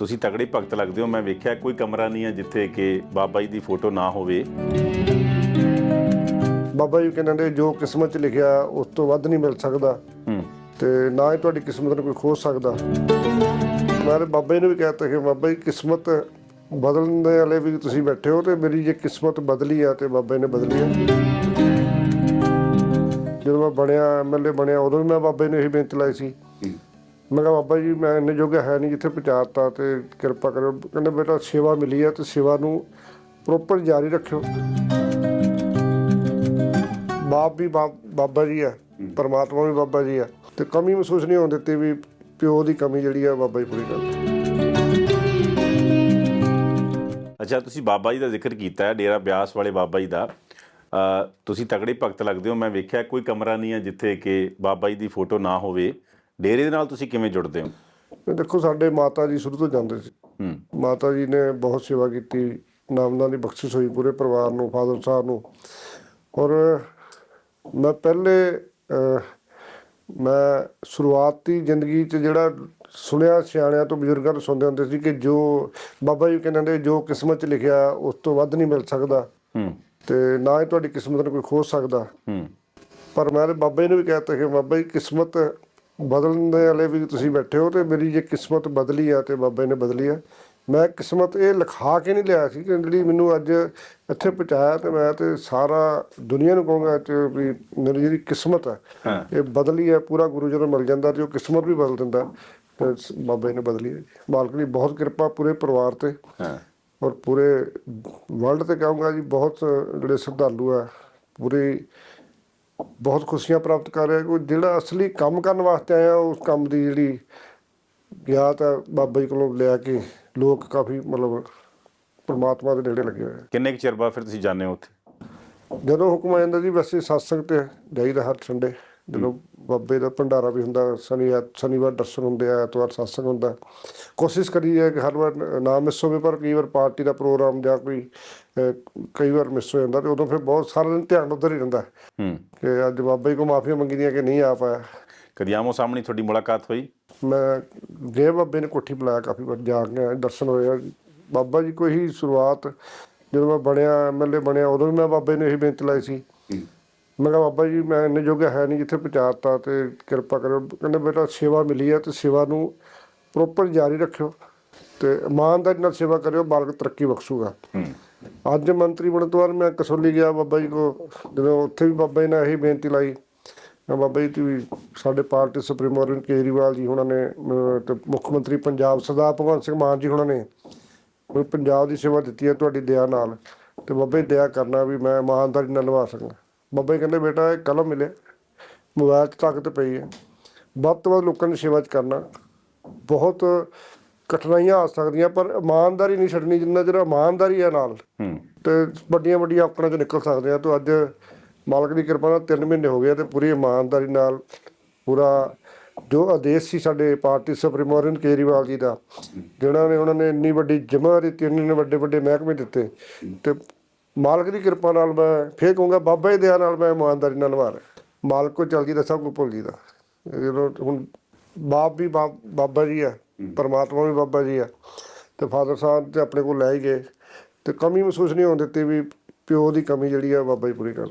ਤੁਸੀਂ ਤਗੜੇ ਭਗਤ ਲੱਗਦੇ ਹੋ ਮੈਂ ਵੇਖਿਆ ਕੋਈ ਕਮਰਾ ਨਹੀਂ ਹੈ ਜਿੱਥੇ ਕਿ ਬਾਬਾ ਜੀ ਦੀ ਫੋਟੋ ਨਾ ਹੋਵੇ। ਬਾਬਾ ਜੀ ਕਹਿੰਦੇ ਨੇ ਜੋ ਕਿਸਮਤ 'ਚ ਲਿਖਿਆ ਉਸ ਤੋਂ ਵੱਧ ਨਹੀਂ ਮਿਲ ਸਕਦਾ। ਹੂੰ। ਤੇ ਨਾ ਹੀ ਤੁਹਾਡੀ ਕਿਸਮਤ ਨੂੰ ਕੋਈ ਖੋਜ ਸਕਦਾ। ਮੈਂ ਬਾਬਾ ਜੀ ਨੂੰ ਵੀ ਕਹਿਤਾ ਕਿ ਬਾਬਾ ਜੀ ਕਿਸਮਤ ਬਦਲਣ ਦੇ ਵਾਲੇ ਵੀ ਤੁਸੀਂ ਬੈਠੇ ਹੋ ਤੇ ਮੇਰੀ ਜੇ ਕਿਸਮਤ ਬਦਲੀ ਆ ਤੇ ਬਾਬਾ ਜੀ ਨੇ ਬਦਲੀ ਆ। ਜਦੋਂ ਮੈਂ ਬਣਿਆ ਐਮਐਲਏ ਬਣਿਆ ਉਦੋਂ ਵੀ ਮੈਂ ਬਾਬਾ ਜੀ ਨੂੰ ਇਹੀ ਬੇਨਤੀ ਲਾਈ ਸੀ। ਮੈਂ ਕਿਹਾ ਬਾਬਾ ਜੀ, ਮੈਂ ਇੰਨੇ ਜੋਗਾ ਹੈ ਨਹੀਂ ਜਿੱਥੇ ਪਹੁੰਚਾਤਾ ਤੇ ਕਿਰਪਾ ਕਰੋ। ਕਹਿੰਦੇ ਬੇਟਾ ਸੇਵਾ ਮਿਲੀ ਹੈ ਤੇ ਸੇਵਾ ਨੂੰ ਪ੍ਰੋਪਰ ਜਾਰੀ ਰੱਖਿਓ। ਬਾਪ ਵੀ ਬਾਪ- ਬਾਬਾ ਜੀ ਹੈ ਪਰਮਾਤਮਾ ਵੀ ਬਾਬਾ ਜੀ ਆ। ਤੇ ਕਮੀ ਮਹਿਸੂਸ ਨਹੀਂ ਹੋਣ ਦਿੱਤੀ ਵੀ ਪਿਓ ਦੀ ਕਮੀ ਜਿਹੜੀ ਆ ਬਾਬਾ ਜੀ ਪੂਰੀ ਕਰ ਅੱਛਾ, ਤੁਸੀਂ ਬਾਬਾ ਜੀ ਦਾ ਜ਼ਿਕਰ ਕੀਤਾ ਹੈ, ਡੇਰਾ ਬਿਆਸ ਵਾਲੇ ਬਾਬਾ ਜੀ ਦਾ। ਤੁਸੀਂ ਤਗੜੇ ਭਗਤ ਲੱਗਦੇ ਹੋ, ਮੈਂ ਵੇਖਿਆ ਕੋਈ ਕਮਰਾ ਨਹੀਂ ਹੈ ਜਿੱਥੇ ਕਿ ਬਾਬਾ ਜੀ ਦੀ ਫੋਟੋ ਨਾ ਹੋਵੇ। ਡੇਰੇ ਦੇ ਨਾਲ ਤੁਸੀਂ ਕਿਵੇਂ ਜੁੜਦੇ ਹੋ? ਦੇਖੋ ਸਾਡੇ ਮਾਤਾ ਜੀ ਸ਼ੁਰੂ ਤੋਂ ਜਾਂਦੇ ਸੀ। ਹੂੰ। ਮਾਤਾ ਜੀ ਨੇ ਬਹੁਤ ਸੇਵਾ ਕੀਤੀ ਨਾਮਦਾਂ ਦੀ ਬਖਸ਼ਿਸ਼ ਹੋਈ ਪੂਰੇ ਪਰਿਵਾਰ ਨੂੰ ਫਾਦਰ ਸਾਹਿਬ ਨੂੰ। ਔਰ ਮੈਂ ਪਹਿਲੇ ਮੈਂ ਸ਼ੁਰੂਆਤੀ ਜ਼ਿੰਦਗੀ 'ਚ ਜਿਹੜਾ ਸੁਣਿਆ ਸਿਆਣਿਆਂ ਤੋਂ ਬਜ਼ੁਰਗਾਂ ਤੋਂ ਸੁਣਦੇ ਹੁੰਦੇ ਸੀ ਕਿ ਜੋ ਬਾਬਾ ਜੀ ਕਹਿੰਦੇ ਨੇ ਜੋ ਕਿਸਮਤ 'ਚ ਲਿਖਿਆ ਉਸ ਤੋਂ ਵੱਧ ਨਹੀਂ ਮਿਲ ਸਕਦਾ। ਹੂੰ। ਤੇ ਨਾ ਹੀ ਤੁਹਾਡੀ ਕਿਸਮਤ ਨੂੰ ਕੋਈ ਖੋਜ ਸਕਦਾ। ਹੂੰ। ਪਰ ਮੈਂ ਬਾਬਾ ਜੀ ਨੂੰ ਵੀ ਕਹਿਤਾ ਕਿ ਬਾਬਾ ਜੀ ਕਿਸਮਤ ਬਦਲਣ ਦੇ ਵਾਲੇ ਵੀ ਤੁਸੀਂ ਬੈਠੇ ਹੋ ਤੇ ਮੇਰੀ ਜੇ ਕਿਸਮਤ ਬਦਲੀ ਆ ਤੇ ਬਾਬਾ ਨੇ ਬਦਲੀ ਆ। ਮੈਂ ਕਿਸਮਤ ਇਹ ਲਿਖਾ ਕੇ ਨਹੀਂ ਲਿਆ ਸੀ ਕਿ ਜਿਹੜੀ ਮੈਨੂੰ ਅੱਜ ਇੱਥੇ ਪਹੁੰਚਾਇਆ ਤੇ ਮੈਂ ਤੇ ਸਾਰਾ ਦੁਨੀਆ ਨੂੰ ਕਹੂੰਗਾ ਕਿ ਵੀ ਮੇਰੀ ਜਿਹੜੀ ਕਿਸਮਤ ਹੈ। ਇਹ ਬਦਲੀ ਹੈ ਪੂਰਾ ਗੁਰੂ ਜਦੋਂ ਮਿਲ ਜਾਂਦਾ ਤੇ ਉਹ ਕਿਸਮਤ ਵੀ ਬਦਲ ਦਿੰਦਾ। ਬਾਬਾ ਨੇ ਬਦਲੀ ਹੈ। ਮਾਲਕ ਦੀ ਬਹੁਤ ਕਿਰਪਾ ਪੂਰੇ ਪਰਿਵਾਰ ਤੇ ਹਾਂ। ਔਰ ਪੂਰੇ ਵਰਲਡ ਤੇ ਕਹੂੰਗਾ ਜੀ ਬਹੁਤ ਜਿਹੜੇ ਸ਼ਰਧਾਲੂ ਆ ਪੂਰੇ ਬਹੁਤ ਖੁਸ਼ੀਆਂ ਪ੍ਰਾਪਤ ਕਰ ਰਿਹਾ ਕੋਈ ਜਿਹੜਾ ਅਸਲੀ ਕੰਮ ਕਰਨ ਵਾਸਤੇ ਆਇਆ ਉਸ ਕੰਮ ਦੀ ਜਿਹੜੀ ਗਿਆਤ ਆ ਬਾਬਾ ਜੀ ਕੋਲੋਂ ਲਿਆ ਕੇ ਲੋਕ ਕਾਫੀ ਮਤਲਬ ਪਰਮਾਤਮਾ ਦੇ ਨੇੜੇ ਲੱਗੇ ਹੋਏ ਆ। ਕਿੰਨੇ ਕੁ ਚਿਰ ਬਾਅਦ ਫਿਰ ਤੁਸੀਂ ਜਾਂਦੇ ਹੋ ਉੱਥੇ? ਜਦੋਂ ਹੁਕਮ ਆ ਜਾਂਦਾ ਜੀ ਵੈਸੇ ਸਤਸੰਗ ਤੇ ਜਾਈਦਾ ਹਰ ਸੰਡੇ। ਜਦੋਂ ਬਾਬੇ ਦਾ ਭੰਡਾਰਾ ਵੀ ਹੁੰਦਾ ਸ਼ਨੀ ਸ਼ਨੀਵਾਰ ਦਰਸ਼ਨ ਹੁੰਦੇ ਆ ਐਤਵਾਰ ਸਤਸੰਗ ਹੁੰਦਾ। ਕੋਸ਼ਿਸ਼ ਕਰੀ ਹੈ ਕਿ ਹਰ ਵਾਰ ਨਾ ਮਿਸ ਹੋਵੇ ਪਰ ਕਈ ਵਾਰ ਪਾਰਟੀ ਦਾ ਪ੍ਰੋਗਰਾਮ ਜਾਂ ਕੋਈ ਕਈ ਵਾਰ ਮਿਸ ਹੋ ਜਾਂਦਾ ਤੇ ਉਦੋਂ ਫਿਰ ਬਹੁਤ ਸਾਰਾ ਦਿਨ ਧਿਆਨ ਉੱਧਰ ਹੀ ਰਹਿੰਦਾ। ਹੂੰ। ਕਿ ਅੱਜ ਬਾਬਾ ਜੀ ਕੋ ਮਾਫੀਆਂ ਮੰਗੀਆਂ ਕਿ ਨਹੀਂ ਆ ਪਾਇਆ ਕਦੀ ਆਮੋ ਸਾਹਮਣੇ ਤੁਹਾਡੀ ਮੁਲਾਕਾਤ ਹੋਈ? ਮੈਂ ਗਏ ਬਾਬੇ ਨੇ ਕੋਠੀ ਬੁਲਾਇਆ ਕਾਫੀ ਵਾਰ ਜਾ ਕੇ ਦਰਸ਼ਨ ਹੋਏ ਆ। ਬਾਬਾ ਜੀ ਕੋਈ ਹੀ ਸ਼ੁਰੂਆਤ ਜਦੋਂ ਮੈਂ ਬਣਿਆ ਐਮਐਲਏ ਬਣਿਆ ਉਦੋਂ ਵੀ ਮੈਂ ਬਾਬੇ ਨੂੰ ਇਹੀ ਬੇਨਤੀ ਲਾਈ ਸੀ। ਮੈਂ ਕਿਹਾ ਬਾਬਾ ਜੀ ਮੈਂ ਇੰਨੇ ਜੋਗਾ ਹੈ ਨਹੀਂ ਜਿੱਥੇ ਪਹੁੰਚਾਤਾ ਤੇ ਕਿਰਪਾ ਕਰੋ ਕਹਿੰਦੇ ਬੇਟਾ ਸੇਵਾ ਮਿਲੀ ਹੈ ਤੇ ਸੇਵਾ ਨੂੰ ਪ੍ਰੋਪਰ ਜਾਰੀ ਰੱਖਿਓ ਤੇ ਇਮਾਨਦਾਰੀ ਨਾਲ ਸੇਵਾ ਕਰਿਓ ਮਾਲਕ ਤਰੱਕੀ ਬਖਸ਼ੂਗਾ। ਅੱਜ ਮੰਤਰੀ ਬਣਨ ਤੋਂ ਬਾਅਦ ਮੈਂ ਕਸੌਲੀ ਗਿਆ ਬਾਬਾ ਜੀ ਕੋ ਜਦੋਂ ਉੱਥੇ ਵੀ ਬਾਬਾ ਜੀ ਨੇ ਇਹੀ ਬੇਨਤੀ ਲਾਈ। ਮੈਂ ਬਾਬਾ ਜੀ ਤੁਸੀਂ ਸਾਡੇ ਪਾਰਟੀ ਸੁਪਰੀਮੋ ਅਰਵਿੰਦ ਕੇਜਰੀਵਾਲ ਜੀ ਉਹਨਾਂ ਨੇ ਤੇ ਮੁੱਖ ਮੰਤਰੀ ਪੰਜਾਬ ਸਰਦਾਰ ਭਗਵੰਤ ਸਿੰਘ ਮਾਨ ਜੀ ਉਹਨਾਂ ਨੇ ਪੰਜਾਬ ਦੀ ਸੇਵਾ ਦਿੱਤੀ ਹੈ ਤੁਹਾਡੀ ਦਇਆ ਨਾਲ। ਤੇ ਬਾਬਾ ਜੀ ਦਇਆ ਕਰਨਾ ਵੀ ਮੈਂ ਇਮਾਨਦਾਰੀ ਨਾਲ ਨਿਭਾ ਸਕਾਂ। ਬਾਬਾ ਜੀ ਕਹਿੰਦੇ ਬੇਟਾ ਇਹ ਕਲਮ ਮਿਲੇ ਮੋਬਾਈਲ 'ਚ ਤਾਕਤ ਪਈ ਹੈ। ਵੱਧ ਤੋਂ ਵੱਧ ਲੋਕਾਂ ਦੀ ਸੇਵਾ 'ਚ ਕਰਨਾ। ਬਹੁਤ ਕਠਿਨਾਈਆਂ ਆ ਸਕਦੀਆਂ ਪਰ ਇਮਾਨਦਾਰੀ ਨਹੀਂ ਛੱਡਣੀ ਜਿੰਨਾ ਚਿਰ ਇਮਾਨਦਾਰੀ ਹੈ ਨਾਲ। ਤੇ ਵੱਡੀਆਂ ਵੱਡੀਆਂ ਆਪਣਾ ਚੋਂ ਨਿਕਲ ਸਕਦੇ ਆ। ਤੋਂ ਅੱਜ ਮਾਲਕ ਦੀ ਕਿਰਪਾ ਨਾਲ 3 ਮਹੀਨੇ ਹੋ ਗਏ ਤੇ ਪੂਰੀ ਇਮਾਨਦਾਰੀ ਨਾਲ ਪੂਰਾ ਜੋ ਆਦੇਸ਼ ਸੀ ਸਾਡੇ ਪਾਰਟੀ ਸੁਪਰੀਮੋ ਅਰਵਿੰਦ ਕੇਜਰੀਵਾਲ ਜੀ ਦਾ ਜਿਹੜਾ ਨੇ ਉਹਨਾਂ ਨੇ ਇੰਨੀ ਵੱਡੀ ਜਮ੍ਹਾਂ ਦਿੱਤੀ ਇੰਨੇ ਵੱਡੇ ਵੱਡੇ ਮਹਿਕਮੇ ਦਿੱਤੇ ਤੇ ਮਾਲਕ ਦੀ ਕਿਰਪਾ ਨਾਲ ਮੈਂ ਫੇਰ ਕਹੂੰਗਾ ਬਾਬਾ ਜੀ ਦਇਆ ਨਾਲ ਮੈਂ ਇਮਾਨਦਾਰੀ ਨਾਲ ਨਿਭਾ ਰਿਹਾ। ਮਾਲਕ ਕੋ ਚਲਦੀ ਤਾਂ ਸਭ ਕੁ ਭੁੱਲ ਜੀਦਾ। ਜਦੋਂ ਹੁਣ ਬਾਪ ਵੀ ਬਾਬਾ ਜੀ ਆ ਪਰਮਾਤਮਾ ਵੀ ਬਾਬਾ ਜੀ ਆ। ਤੇ ਫਾਦਰ ਸਾਹਿਬ ਤੇ ਆਪਣੇ ਕੋਲ ਲੈ ਹੀ ਗਏ। ਤੇ ਕਮੀ ਮਹਿਸੂਸ ਨਹੀਂ ਹੋਣ ਦਿੱਤੀ ਵੀ ਪਿਓ ਦੀ ਕਮੀ ਜਿਹੜੀ ਆ ਬਾਬਾ ਜੀ ਪੂਰੀ ਕਰ